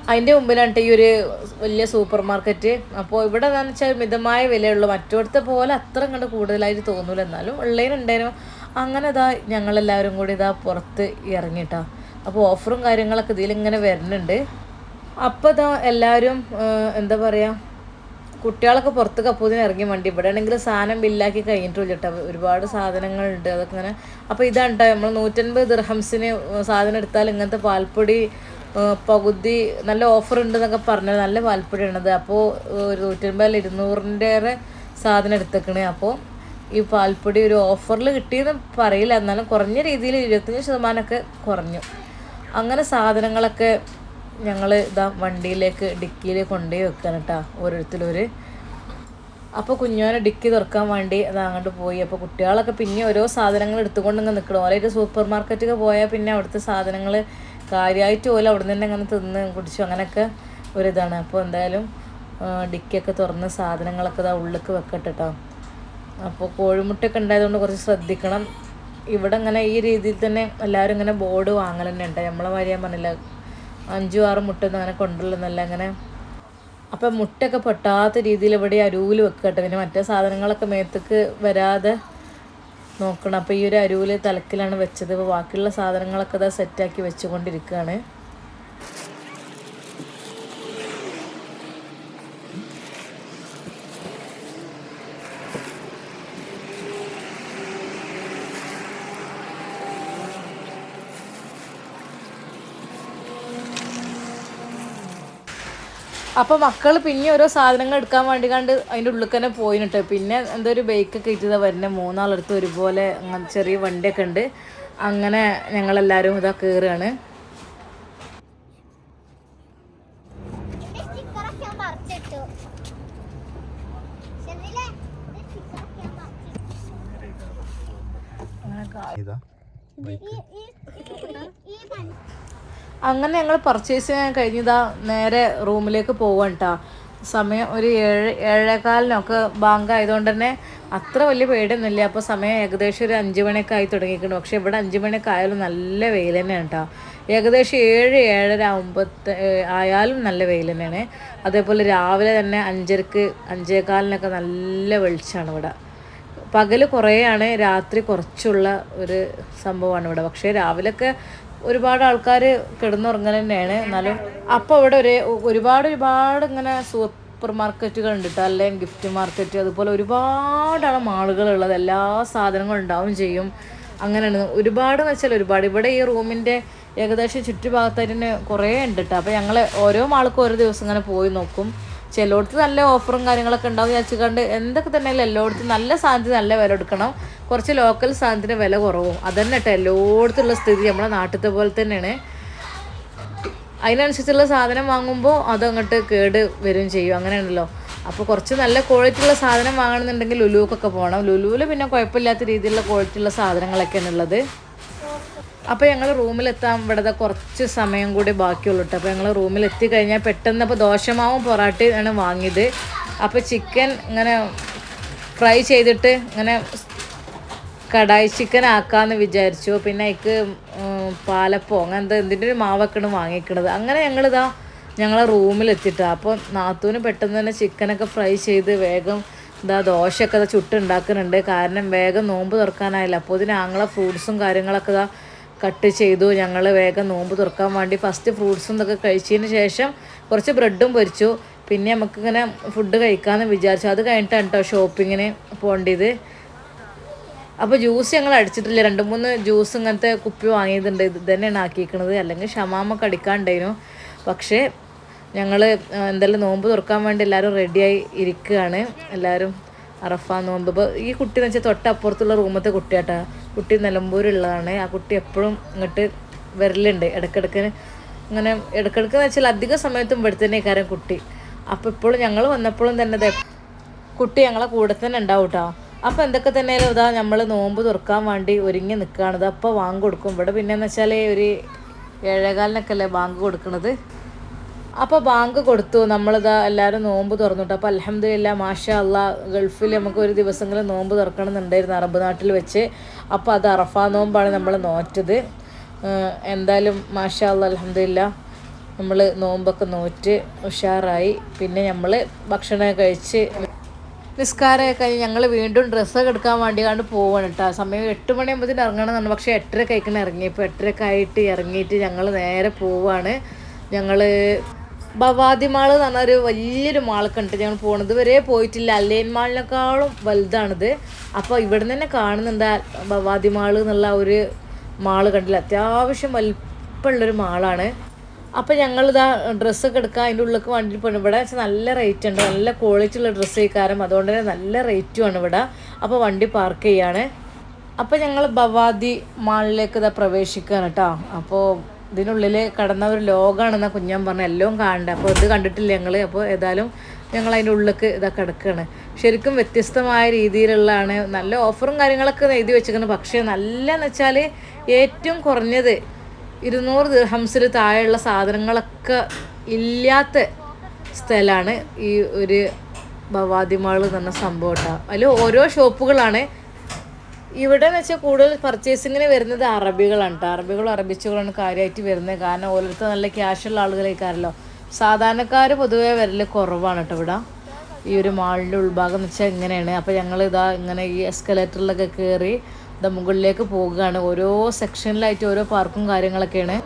അതിന്റെ മുമ്പിലാണ് ഈ ഒരു വലിയ സൂപ്പർ മാർക്കറ്റ്. അപ്പോൾ ഇവിടെ എന്താണെന്ന് വെച്ചാൽ മിതമായ വിലയുള്ളൂ. മറ്റോടത്തെ പോലെ അത്ര കണ്ട് കൂടുതലായിട്ട് തോന്നൂല. എന്നാലും ഉള്ളതിനുണ്ടായിരുന്നു. അങ്ങനെ ഇതാ ഞങ്ങളെല്ലാവരും കൂടി ഇതാ പുറത്ത് ഇറങ്ങിട്ടാ. അപ്പോൾ ഓഫറും കാര്യങ്ങളൊക്കെ ഇതിലിങ്ങനെ വരുന്നുണ്ട്. അപ്പോൾ ഇതാ എല്ലാവരും എന്താ പറയുക കുട്ടികളൊക്കെ പുറത്ത് കപ്പൂതിന് ഇറങ്ങി വണ്ടി. ഇവിടെ ആണെങ്കിൽ സാധനം ബില്ലാക്കി കഴിഞ്ഞിട്ടില്ല കേട്ടോ. ഒരുപാട് സാധനങ്ങളുണ്ട്. അതൊക്കെ ഇങ്ങനെ. അപ്പോൾ ഇതാണ് കേട്ടോ നമ്മൾ നൂറ്റൻപത് ദിർഹംസിന് സാധനം എടുത്താൽ ഇങ്ങനത്തെ പാൽപ്പൊടി പകുതി നല്ല ഓഫർ ഉണ്ട് എന്നൊക്കെ നല്ല പാൽപ്പൊടിയാണത് അപ്പോൾ ഒരു നൂറ്റമ്പതിൽ ഇരുന്നൂറിന്റെ ഏറെ സാധനം എടുത്തേക്കണേ. അപ്പോൾ ഈ പാൽപ്പൊടി ഒരു ഓഫറിൽ കിട്ടിയെന്ന് പറയില്ല. എന്നാലും കുറഞ്ഞ രീതിയിൽ ഇരുപത്തഞ്ച് ശതമാനമൊക്കെ കുറഞ്ഞു. അങ്ങനെ സാധനങ്ങളൊക്കെ ഞങ്ങൾ ഇതാ വണ്ടിയിലേക്ക് ഡിക്കിയിൽ കൊണ്ടുപോയി വെക്കാൻ കേട്ടോ ഓരോരുത്തരൊരു. അപ്പോൾ കുഞ്ഞോനെ ഡിക്കി തുറക്കാൻ വേണ്ടി അത് അങ്ങോട്ട് പോയി. അപ്പോൾ കുട്ടികളൊക്കെ പിന്നെ ഓരോ സാധനങ്ങൾ എടുത്തുകൊണ്ട് ഇങ്ങനെ നിൽക്കണം ഓരോ സൂപ്പർ മാർക്കറ്റൊക്കെ പോയാൽ പിന്നെ അവിടുത്തെ സാധനങ്ങൾ കാര്യമായിട്ട് പോലും അവിടെ നിന്ന് തന്നെ അങ്ങനെ തിന്ന് കുടിച്ചു അങ്ങനെയൊക്കെ ഒരിതാണ്. അപ്പോൾ എന്തായാലും ഡിക്കൊക്കെ തുറന്ന് സാധനങ്ങളൊക്കെ ഇതാ ഉള്ളിലേക്ക് വെക്കട്ടെ കേട്ടോ അപ്പോൾ കോഴിമുട്ടയൊക്കെ ഉണ്ടായതുകൊണ്ട് കുറച്ച് ശ്രദ്ധിക്കണം. ഇവിടെ ഇങ്ങനെ ഈ രീതിയിൽ തന്നെ എല്ലാവരും ഇങ്ങനെ ബോർഡ് വാങ്ങൽ തന്നെ ഉണ്ട്. നമ്മളെ മാതിരി പറഞ്ഞില്ല അഞ്ചും ആറും മുട്ടൊന്നും അങ്ങനെ കൊണ്ടുവരുന്നല്ല അങ്ങനെ. അപ്പം മുട്ടയൊക്കെ പൊട്ടാത്ത രീതിയിൽ ഇവിടെ അരുവിൽ വെക്കട്ടെ. പിന്നെ മറ്റേ സാധനങ്ങളൊക്കെ മേത്തേക്ക് വരാതെ നോക്കണം. അപ്പോൾ ഈ ഒരു അരുവിൽ തലക്കിലാണ് വെച്ചത്. അപ്പോൾ ബാക്കിയുള്ള സാധനങ്ങളൊക്കെ ഇതാ സെറ്റാക്കി വെച്ചുകൊണ്ടിരിക്കുകയാണ്. അപ്പോൾ മക്കൾ പിന്നെ ഓരോ സാധനങ്ങൾ എടുക്കാൻ വേണ്ടി കണ്ട് അതിന്റെ ഉള്ളിൽ തന്നെ പോയിട്ട് പിന്നെ എന്തോ ഒരു ബൈക്കൊക്കെ ഇട്ടതാ വരുന്നത് മൂന്നാളടുത്ത് ഒരുപോലെ അങ്ങനെ ചെറിയ വണ്ടിയൊക്കെ ഉണ്ട് അങ്ങനെ ഞങ്ങളെല്ലാവരും ഇതാ കയറുകയാണ് ഈ ഈ ഈ ഈ ഈ ഇത് അങ്ങനെ ഞങ്ങൾ പർച്ചേസ് ചെയ്യാൻ കഴിഞ്ഞതാ നേരെ റൂമിലേക്ക് പോവാൻ കേട്ടോ സമയം ഒരു ഏഴ് ഏഴേകാലിനൊക്കെ ബാങ്ക് ആയതുകൊണ്ട് തന്നെ അത്ര വലിയ പേടിയൊന്നുമില്ല. അപ്പോൾ സമയം ഏകദേശം ഒരു അഞ്ച് മണിയൊക്കെ ആയി തുടങ്ങിയിട്ടുണ്ട് പക്ഷേ ഇവിടെ അഞ്ച് മണിയൊക്കെ ആയാലും നല്ല വെയിൽ തന്നെയാണ് കേട്ടോ ഏകദേശം ഏഴ് ഏഴര ആകുമ്പോഴത്തെ ആയാലും നല്ല വെയിൽ തന്നെയാണ്. അതേപോലെ രാവിലെ തന്നെ അഞ്ചരക്ക് അഞ്ചേകാലിനൊക്കെ നല്ല വെളിച്ചമാണ് ഇവിടെ. പകൽ കുറേയാണ് രാത്രി കുറച്ചുള്ള ഒരു സംഭവമാണ് ഇവിടെ. പക്ഷേ രാവിലെയൊക്കെ ഒരുപാട് ആൾക്കാർ കിടന്നുറങ്ങൽ തന്നെയാണ് എന്നാലും അപ്പോൾ അവിടെ ഒരു ഒരുപാട് ഒരുപാട് ഇങ്ങനെ സൂപ്പർ മാർക്കറ്റുകൾ ഉണ്ട് അല്ലെങ്കിൽ ഗിഫ്റ്റ് മാർക്കറ്റ് അതുപോലെ ഒരുപാടാണ് മാളുകളുള്ളത്. എല്ലാ സാധനങ്ങളും ഉണ്ടാവും ചെയ്യും. അങ്ങനെയാണ്. ഒരുപാട് വെച്ചാൽ ഒരുപാട്. ഇവിടെ ഈ റൂമിന്റെ ഏകദേശം ചുറ്റുഭാഗത്തായിട്ട് തന്നെ കുറേ ഉണ്ട് കേട്ടോ അപ്പോൾ ഞങ്ങൾ ഓരോ മാൾക്കും ഓരോ ദിവസം ഇങ്ങനെ പോയി നോക്കും. ചിലയിടത്ത് നല്ല ഓഫറും കാര്യങ്ങളൊക്കെ ഉണ്ടാവും വിചാരിച്ചുകൊണ്ട് എന്തൊക്കെ തന്നെ എല്ലായിടത്തും നല്ല സാധനത്തിന് നല്ല വില എടുക്കണം കുറച്ച് ലോക്കൽ സാധനത്തിന് വില കുറവും. അതന്നെ കേട്ടോ എല്ലായിടത്തുള്ള സ്ഥിതി നമ്മളെ നാട്ടിലത്തെ പോലെ തന്നെയാണ്. അതിനനുസരിച്ചുള്ള സാധനം വാങ്ങുമ്പോൾ അതങ്ങോട്ട് കേട് വരും ചെയ്യും. അങ്ങനെയാണല്ലോ. അപ്പോൾ കുറച്ച് നല്ല ക്വാളിറ്റി ഉള്ള സാധനം വാങ്ങണമെന്നുണ്ടെങ്കിൽ ലുലുക്കൊക്കെ പോകണം ലുലുവിൽ പിന്നെ കുഴപ്പമില്ലാത്ത രീതിയിലുള്ള ക്വാളിറ്റി ഉള്ള സാധനങ്ങളൊക്കെയാണ് ഉള്ളത്. അപ്പോൾ ഞങ്ങൾ റൂമിലെത്താൻ ഇവിടുത്തെ കുറച്ച് സമയം കൂടി ബാക്കിയുള്ളൂ കേട്ടോ അപ്പോൾ ഞങ്ങൾ റൂമിലെത്തി കഴിഞ്ഞാൽ പെട്ടെന്ന് അപ്പോൾ ദോശമാവും പൊറാട്ടയാണ് വാങ്ങിയത്. അപ്പോൾ ചിക്കൻ ഇങ്ങനെ ഫ്രൈ ചെയ്തിട്ട് ഇങ്ങനെ കടായി ചിക്കൻ ആക്കാമെന്ന് വിചാരിച്ചു. പിന്നെ അതിക്ക് പാലപ്പോ അങ്ങനത്തെ എന്തിന്റെ ഒരു മാവൊക്കെയാണ് വാങ്ങിക്കണത്. അങ്ങനെ ഞങ്ങളിതാ ഞങ്ങളെ റൂമിലെത്തിട്ടാ. അപ്പോൾ നാത്തൂന് പെട്ടെന്ന് തന്നെ ചിക്കനൊക്കെ ഫ്രൈ ചെയ്ത് വേഗം ഇതാ ദോശയൊക്കെ ചുട്ടുണ്ടാക്കുന്നുണ്ട് കാരണം വേഗം നോമ്പ് തുറക്കാനായില്ല. അപ്പോൾ ഇതിന് ആങ്ങളെ ഫ്രൂട്ട്സും കാര്യങ്ങളൊക്കെ ഇതാ കട്ട് ചെയ്തു ഞങ്ങൾ വേഗം നോമ്പ് തുറക്കാൻ വേണ്ടി ഫസ്റ്റ് ഫ്രൂട്ട്സും ഇതൊക്കെ കഴിച്ചതിന് ശേഷം കുറച്ച് ബ്രെഡും പൊരിച്ചു. പിന്നെ നമുക്കിങ്ങനെ ഫുഡ് കഴിക്കാമെന്ന് വിചാരിച്ചു. അത് കഴിഞ്ഞിട്ടാണ് കേട്ടോ ഷോപ്പിങ്ങിന് പോകേണ്ടത്. അപ്പോൾ ജ്യൂസ് ഞങ്ങൾ അടിച്ചിട്ടില്ല. രണ്ട് മൂന്ന് ജ്യൂസ് ഇങ്ങനത്തെ കുപ്പി വാങ്ങിയതുണ്ട്. ഇത് തന്നെയാണ് ആക്കിയിരിക്കുന്നത് അല്ലെങ്കിൽ ഷമാമൊക്കെ അടിക്കാണ്ടായിരുന്നു. പക്ഷേ ഞങ്ങൾ എന്തായാലും നോമ്പ് തുറക്കാൻ വേണ്ടി എല്ലാവരും റെഡിയായി ഇരിക്കുകയാണ്. എല്ലാവരും അറഫ നോമ്പ്. ഇപ്പോൾ ഈ കുട്ടി എന്ന് വെച്ചാൽ തൊട്ടപ്പുറത്തുള്ള റൂമത്തെ കുട്ടിയാട്ടാ. കുട്ടി നിലമ്പൂരുള്ളതാണ് ആ കുട്ടി എപ്പോഴും ഇങ്ങോട്ട് വരലുണ്ട്. ഇടയ്ക്കിടയ്ക്ക് ഇങ്ങനെ ഇടയ്ക്കിടയ്ക്ക് എന്ന് വെച്ചാൽ അധിക സമയത്തും ഇവിടെ തന്നെ കാര്യം കുട്ടി. അപ്പോൾ ഇപ്പോഴും ഞങ്ങൾ വന്നപ്പോഴും തന്നെ കുട്ടി ഞങ്ങളെ കൂടെ തന്നെ ഉണ്ടാവും കേട്ടോ അപ്പോൾ എന്തൊക്കെ തന്നെയാലും ഇതാ നമ്മൾ നോമ്പ് തുറക്കാൻ വേണ്ടി ഒരുങ്ങി നിൽക്കുകയാണത് അപ്പോൾ വാങ്ങ് കൊടുക്കും. ഇവിടെ പിന്നെന്ന് വെച്ചാൽ ഒരു ഏഴേകാലിനൊക്കെ അല്ലേ ബാങ്ക് കൊടുക്കണത്? അപ്പോൾ ബാങ്ക് കൊടുത്തു. നമ്മളിതാ എല്ലാവരും നോമ്പ് തുറന്നിട്ട് അപ്പോൾ അലഹമ്മദില്ല മാഷ അല്ല ഗൾഫിൽ നമുക്ക് ഒരു ദിവസങ്ങളിൽ നോമ്പ് തുറക്കണം എന്നുണ്ടായിരുന്നു അറബ് നാട്ടിൽ വെച്ച്. അപ്പോൾ അത് അറഫ നോമ്പാണ് നമ്മൾ നോറ്റത്. എന്തായാലും മാഷ അല്ല അലഹമ്മദില്ല നമ്മൾ നോമ്പൊക്കെ നോറ്റ് ഉഷാറായി. പിന്നെ നമ്മൾ ഭക്ഷണം കഴിച്ച് നിസ്കാരമൊക്കെ കഴിഞ്ഞ് ഞങ്ങൾ വീണ്ടും ഡ്രസ്സൊക്കെ എടുക്കാൻ വേണ്ടി കണ്ട് പോവാണ് കേട്ടോ സമയം എട്ട് മണിയാകുമ്പോഴത്തേന് ഇറങ്ങണമെന്നാണ്. പക്ഷേ എട്ടര കഴിക്കണം ഇറങ്ങി ഇപ്പോൾ എട്ടരക്കായിട്ട് ഇറങ്ങിയിട്ട് ഞങ്ങൾ നേരെ പോവാണ്. ഞങ്ങൾ ഭവാദി മാൾ എന്ന് പറഞ്ഞ ഒരു വലിയൊരു മാളൊക്കെ ഉണ്ട്. ഞങ്ങൾ പോണത് വരെ പോയിട്ടില്ല. അല്ലേൻ മാളിനേക്കാളും വലുതാണിത്. അപ്പോൾ ഇവിടെ തന്നെ കാണുന്നുണ്ട് ഭവാദി മാൾ എന്നുള്ള ഒരു മാൾ കണ്ടില്ല. അത്യാവശ്യം വലിപ്പമുള്ളൊരു മാളാണ്. അപ്പോൾ ഞങ്ങളിതാ ഡ്രസ്സൊക്കെ എടുക്കാൻ അതിന്റെ ഉള്ളിലേക്ക് വണ്ടി പോകണം ഇവിടെ വെച്ചാൽ നല്ല റേറ്റ് ഉണ്ട്. നല്ല ക്വാളിറ്റി ഉള്ള ഡ്രസ്സ് കഴിക്കാരം അതുകൊണ്ട് തന്നെ നല്ല റേറ്റുമാണ് ഇവിടെ. അപ്പോൾ വണ്ടി പാർക്ക് ചെയ്യാണ്. അപ്പോൾ ഞങ്ങൾ ഭവാദി മാളിലേക്ക് ഇതാ പ്രവേശിക്കുകയാണ് കേട്ടോ. അപ്പോൾ ഇതിനുള്ളിൽ കടന്ന ഒരു ലോകമാണെന്നാ കുഞ്ഞാൻ പറഞ്ഞ. എല്ലാം കാണണ്ടേ? അപ്പോൾ ഇത് കണ്ടിട്ടില്ല ഞങ്ങൾ അപ്പോൾ ഏതായാലും ഞങ്ങൾ അതിന്റെ ഉള്ളിലേക്ക് ഇതൊക്കെ കിടക്കുകയാണ് ശരിക്കും വ്യത്യസ്തമായ രീതിയിലുള്ളതാണ്. നല്ല ഓഫറും കാര്യങ്ങളൊക്കെ എഴുതി വെച്ചിരിക്കുന്നത് പക്ഷേ നല്ലതെന്ന് വെച്ചാൽ ഏറ്റവും കുറഞ്ഞത് ഇരുന്നൂറ് ദിർഹംസിൽ താഴെയുള്ള സാധനങ്ങളൊക്കെ ഇല്ലാത്ത സ്ഥലമാണ് ഈ ഒരു ഭവാദിമാൾ എന്ന് പറഞ്ഞ സംഭവം കേട്ടോ. അതിൽ ഓരോ ഷോപ്പുകളാണ്. ഇവിടെ എന്ന് വെച്ചാൽ കൂടുതൽ പർച്ചേസിങ്ങിന് വരുന്നത് അറബികളാണ് കേട്ടോ അറബികളും അറബിച്ചുകളാണ് കാര്യമായിട്ട് വരുന്നത്. കാരണം ഓരോരുത്തർ നല്ല ക്യാഷുള്ള ആളുകളേക്കാരല്ലോ. സാധാരണക്കാർ പൊതുവേ വരൽ കുറവാണ് കേട്ടോ ഇവിടെ. ഈ ഒരു മാളിന്റെ ഉൾഭാഗം എന്ന് വെച്ചാൽ ഇങ്ങനെയാണ്. അപ്പോൾ ഞങ്ങൾ ഇതാ ഇങ്ങനെ ഈ എസ്കലേറ്ററിലൊക്കെ കയറി ഇതാ മുകളിലേക്ക് പോവുകയാണ്. ഓരോ സെക്ഷനിലായിട്ട് ഓരോ പാർക്കും കാര്യങ്ങളൊക്കെയാണ്.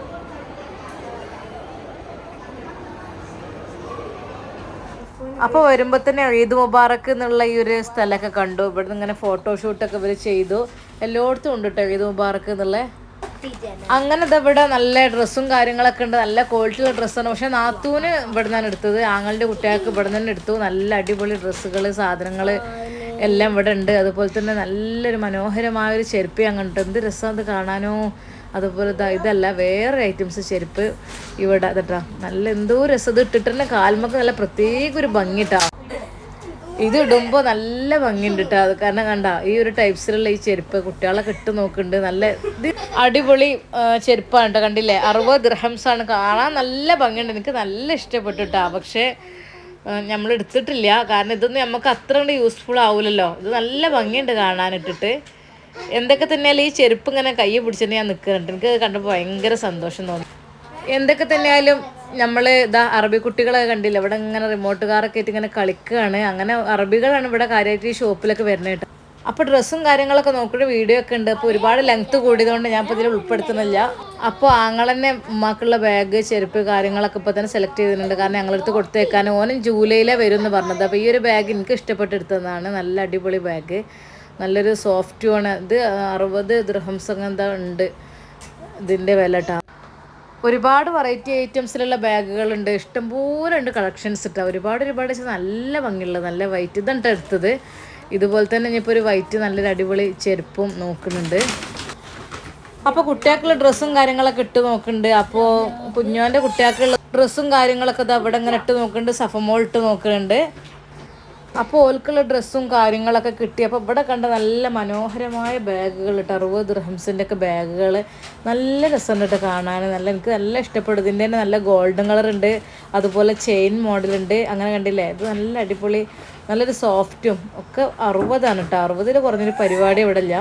അപ്പോൾ വരുമ്പോൾ തന്നെ ഈദ് മുബാറക്ക് എന്നുള്ള ഈ ഒരു സ്ഥലമൊക്കെ കണ്ടു. ഇവിടുന്ന് ഇങ്ങനെ ഫോട്ടോഷൂട്ടൊക്കെ ഇവർ ചെയ്തു. എല്ലായിടത്തും ഉണ്ട് കേട്ടോ ഈദ് മുബാറക്ക് എന്നുള്ള. അങ്ങനെ ഇവിടെ നല്ല ഡ്രസ്സും കാര്യങ്ങളൊക്കെ ഉണ്ട്. നല്ല ക്വാളിറ്റിയുള്ള ഡ്രസ്സാണ് പക്ഷെ നാത്തൂന് ഇവിടെ നിന്നാണ് എടുത്തത്. ആങ്ങളുടെ കുട്ടികൾക്ക് ഇവിടെ നിന്ന് എടുത്തു. നല്ല അടിപൊളി ഡ്രസ്സുകൾ സാധനങ്ങൾ എല്ലാം ഇവിടെ ഉണ്ട്. അതുപോലെ തന്നെ നല്ലൊരു മനോഹരമായ ഒരു ചെരുപ്പ് അങ്ങോട്ട് എന്ത് രസം അത് കാണാനോ. അതുപോലെ ഇതാ ഇതല്ല വേറെ ഐറ്റംസ് ചെരുപ്പ് ഇവിടെ ഇതട്ടാ നല്ല എന്തോ രസം. ഇത് ഇട്ടിട്ട് തന്നെ കാൽമക്ക് നല്ല പ്രത്യേക ഒരു ഭംഗിട്ടാ. ഇത് ഇടുമ്പോൾ നല്ല ഭംഗിയുണ്ട് കേട്ടോ അത് കാരണം കണ്ട ഈ ഒരു ടൈപ്സിലുള്ള ഈ ചെരുപ്പ് കുട്ടികളെ ഇട്ട് നോക്കുന്നുണ്ട്. നല്ല അടിപൊളി ചെരുപ്പാണ് കേട്ടോ കണ്ടില്ലേ? അറുപത് ഗ്രഹംസാണ് ആണ്. കാണാൻ നല്ല ഭംഗിയുണ്ട്. എനിക്ക് നല്ല ഇഷ്ടപ്പെട്ടു കേട്ടോ പക്ഷേ നമ്മൾ എടുത്തിട്ടില്ല. കാരണം ഇതൊന്നും നമുക്ക് അത്ര യൂസ്ഫുൾ ആവില്ലല്ലോ ഇത് നല്ല ഭംഗിയുണ്ട് കാണാനിട്ടിട്ട്. എന്തൊക്കെ തന്നെയാലും ഈ ചെരുപ്പ് ഇങ്ങനെ കൈ പിടിച്ചിട്ട് ഞാൻ നിൽക്കുന്നുണ്ട്. എനിക്ക് കണ്ടപ്പോൾ ഭയങ്കര സന്തോഷം തോന്നി. എന്തൊക്കെ തന്നെയാലും നമ്മൾ ഇതാ അറബി കുട്ടികളെ കണ്ടില്ല ഇവിടെ ഇങ്ങനെ റിമോട്ട് കാറൊക്കെ ആയിട്ട് ഇങ്ങനെ കളിക്കുകയാണ്. അങ്ങനെ അറബികളാണ് ഇവിടെ കാര്യമായിട്ട് ഈ ഷോപ്പിലൊക്കെ വരുന്നത് അപ്പോൾ ഡ്രസ്സും കാര്യങ്ങളൊക്കെ നോക്കിയിട്ട് വീഡിയോ ഒക്കെ ഉണ്ട്. അപ്പോൾ ഒരുപാട് ലെങ്ത് കൂടിയതുകൊണ്ട് ഞാൻ ഇപ്പോൾ ഇതിൽ ഉൾപ്പെടുത്തുന്നില്ല. അപ്പോൾ ആങ്ങളെന്നെ ഉമ്മാക്കുള്ള ബാഗ് ചെരുപ്പ് കാര്യങ്ങളൊക്കെ ഇപ്പോൾ തന്നെ സെലക്ട് ചെയ്തിട്ടുണ്ട്. കാരണം ഞങ്ങളെടുത്ത് കൊടുത്തേക്കാൻ ഓനും ജൂലൈയിലെ വരും എന്ന് പറഞ്ഞത്. അപ്പോൾ ഈ ഒരു ബാഗ് എനിക്ക് ഇഷ്ടപ്പെട്ടെടുത്തതാണ് നല്ല അടിപൊളി ബാഗ് നല്ലൊരു സോഫ്റ്റുമാണ് ഇത് അറുപത് ദൃഹംസംഗന്ധ ഉണ്ട്. ഇതിന്റെ വില കേട്ടോ ഒരുപാട് വെറൈറ്റി ഐറ്റംസിലുള്ള ബാഗുകളുണ്ട് ഇഷ്ടംപോലെ ഉണ്ട് കളക്ഷൻസ് ഇട്ടാ ഒരുപാട് ഒരുപാട് നല്ല ഭംഗിയുള്ള നല്ല വൈറ്റ് ഇതാണ് എടുത്തത്. ഇതുപോലെ തന്നെ ഇനിയിപ്പോൾ ഒരു വൈറ്റ് നല്ലൊരു അടിപൊളി ചെരുപ്പും നോക്കുന്നുണ്ട്. അപ്പോൾ കുട്ടികൾക്കുള്ള ഡ്രസ്സും കാര്യങ്ങളൊക്കെ ഇട്ട് നോക്കുന്നുണ്ട്. അപ്പോൾ കുഞ്ഞോന്റെ കുട്ടികൾക്കുള്ള ഡ്രസ്സും കാര്യങ്ങളൊക്കെ ദാ അവിടെ ഇങ്ങനെ ഇട്ട് നോക്കുന്നുണ്ട്. സഫമോൾ ഇട്ട് നോക്കുന്നുണ്ട്. അപ്പോൾ ഓൽക്കുള്ള ഡ്രസ്സും കാര്യങ്ങളൊക്കെ കിട്ടി. അപ്പോൾ ഇവിടെ കണ്ട നല്ല മനോഹരമായ ബാഗുകൾ കേട്ടോ അറുപത് റഹംസിന്റെ ഒക്കെ ബാഗുകൾ. നല്ല രസമുണ്ട് കേട്ടോ കാണാൻ. നല്ല എനിക്ക് നല്ല ഇഷ്ടപ്പെടും ഇതിന്റെ തന്നെ നല്ല ഗോൾഡൻ കളർ ഉണ്ട്. അതുപോലെ ചെയിൻ മോഡലുണ്ട് അങ്ങനെ കണ്ടില്ലേ? ഇത് നല്ല അടിപൊളി നല്ലൊരു സോഫ്റ്റും ഒക്കെ അറുപതാണ് കേട്ടോ അറുപതിൽ കുറഞ്ഞൊരു പരിപാടി ഇവിടെ ഇല്ല.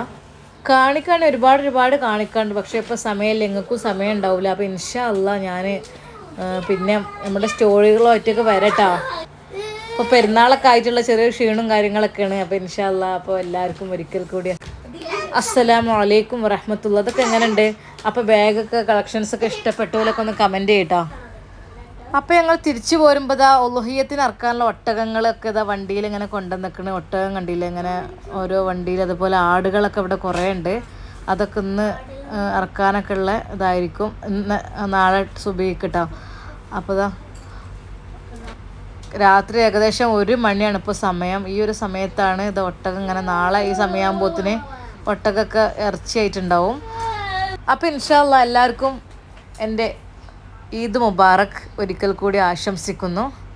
കാണിക്കാൻ ഒരുപാട് ഒരുപാട് കാണിക്കാണ്ട് പക്ഷേ ഇപ്പോൾ സമയമില്ല. എങ്ങൾക്കും സമയം ഉണ്ടാവില്ല. അപ്പോൾ ഇൻഷാ അല്ല ഞാൻ പിന്നെ നമ്മുടെ സ്റ്റോറികളോ ഒറ്റയൊക്കെ വരട്ടോ അപ്പോൾ പെരുന്നാളൊക്കെ ആയിട്ടുള്ള ചെറിയ ക്ഷീണവും കാര്യങ്ങളൊക്കെയാണ്. അപ്പോൾ ഇൻഷാല്ല അപ്പോൾ എല്ലാവർക്കും ഒരിക്കൽ കൂടി അസ്സലാമു അലൈക്കും വറഹമത്തുള്ള അതൊക്കെ എങ്ങനെയുണ്ട്? അപ്പോൾ ബാഗൊക്കെ കളക്ഷൻസ് ഒക്കെ ഇഷ്ടപ്പെട്ടവരൊക്കെ ഒന്ന് കമന്റ് ചെയ്യട്ടോ. അപ്പോൾ ഞങ്ങൾ തിരിച്ചു പോരുമ്പോൾ ഇതാ ഒലുഹിയത്തിന് ഇറക്കാനുള്ള ഒട്ടകങ്ങളൊക്കെ ഇതാ വണ്ടിയിൽ ഇങ്ങനെ കൊണ്ടുവന്നിക്കണ് ഒട്ടകം കണ്ടില്ല? ഇങ്ങനെ ഓരോ വണ്ടിയിൽ അതുപോലെ ആടുകളൊക്കെ ഇവിടെ കുറേ ഉണ്ട്. അതൊക്കെ ഇന്ന് ഇറക്കാനൊക്കെ ഉള്ള ഇതായിരിക്കും. ഇന്ന് നാളെ സുബിക്ക് അപ്പോൾ ഇതാ രാത്രി ഏകദേശം ഒരു മണിയാണ് ഇപ്പോൾ സമയം. ഈ ഒരു സമയത്താണ് ഇത് ഒട്ടകം ഇങ്ങനെ നാളെ ഈ സമയമാകുമ്പോഴത്തിന് ഒട്ടകമൊക്കെ ഇറച്ചിയായിട്ടുണ്ടാവും. അപ്പോൾ ഇൻഷാല്ല എല്ലാവർക്കും എന്റെ ഈദ് മുബാറക് ഒരിക്കൽ കൂടി ആശംസിക്കുന്നു.